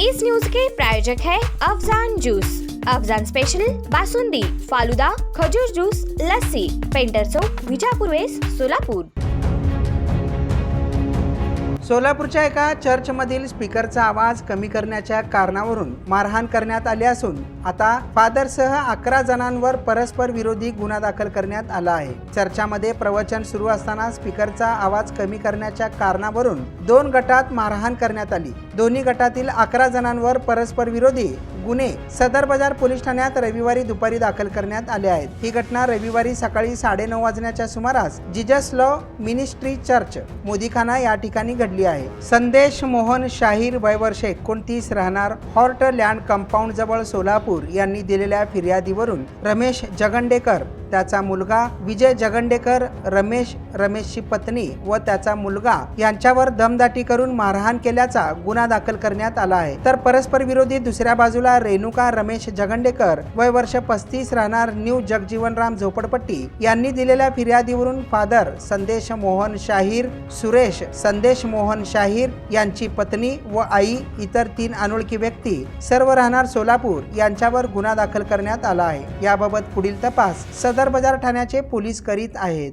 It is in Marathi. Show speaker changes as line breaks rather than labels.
इस न्यूज के प्रायोजक है अफजान जूस। अफजान स्पेशल बासुंदी फालुदा खजूर जूस लस्सी पेंटर चौक विजापूर वेस सोलापूर।
सोलापूरच्या एका चर्चमधील स्पीकरचा आवाज कमी करण्याच्या कारणावरून मारहाण करण्यात आली असून आता फादरसह अकरा जणांवर परस्पर विरोधी गुन्हा दाखल करण्यात आला आहे. चर्चामध्ये प्रवचन सुरू असताना स्पीकरचा आवाज कमी करण्याच्या कारणावरून दोन गटात मारहाण करण्यात आली. दोन्ही गटातील अकरा जणांवर परस्पर विरोधी गुन्हे सदर बाजार पोलीस ठाण्यात रविवारी दुपारी दाखल करण्यात आले आहेत. ही घटना रविवारी सकाळी साडेनऊ वाजण्याच्या सुमारास Jesus law ministry church Modikhana या ठिकाणी घडली आहे. संदेश मोहन शाहीर वयवर्षे एकोणतीस राहणार हॉर्ट लँड कंपाऊंड जवळ सोलापूर यांनी दिलेल्या फिर्यादीवरून रमेश जगंडेकर त्याचा मुलगा विजय जगंडेकर रमेश रमेशची पत्नी व त्याचा मुलगा यांच्यावर दमदाटी करून मारहाण केल्याचा गुन्हा दाखल करण्यात आला आहे. तर परस्पर विरोधी दुसऱ्या बाजूला रेणुका रमेश जगंडेकर वय वर्ष पस्तीस राहणार न्यू जगजीवनराम झोपडपट्टी यांनी दिलेल्या फिर्यादीवरून फादर संदेश मोहन शाहीर सुरेश संदेश मोहन शाहीर यांची पत्नी व आई इतर तीन अनोळखी व्यक्ती सर्व राहणार सोलापूर यांच्यावर गुन्हा दाखल करण्यात आला आहे. याबाबत पुढील तपास सदर बाजार ठाण्याचे पोलीस करीत आहेत.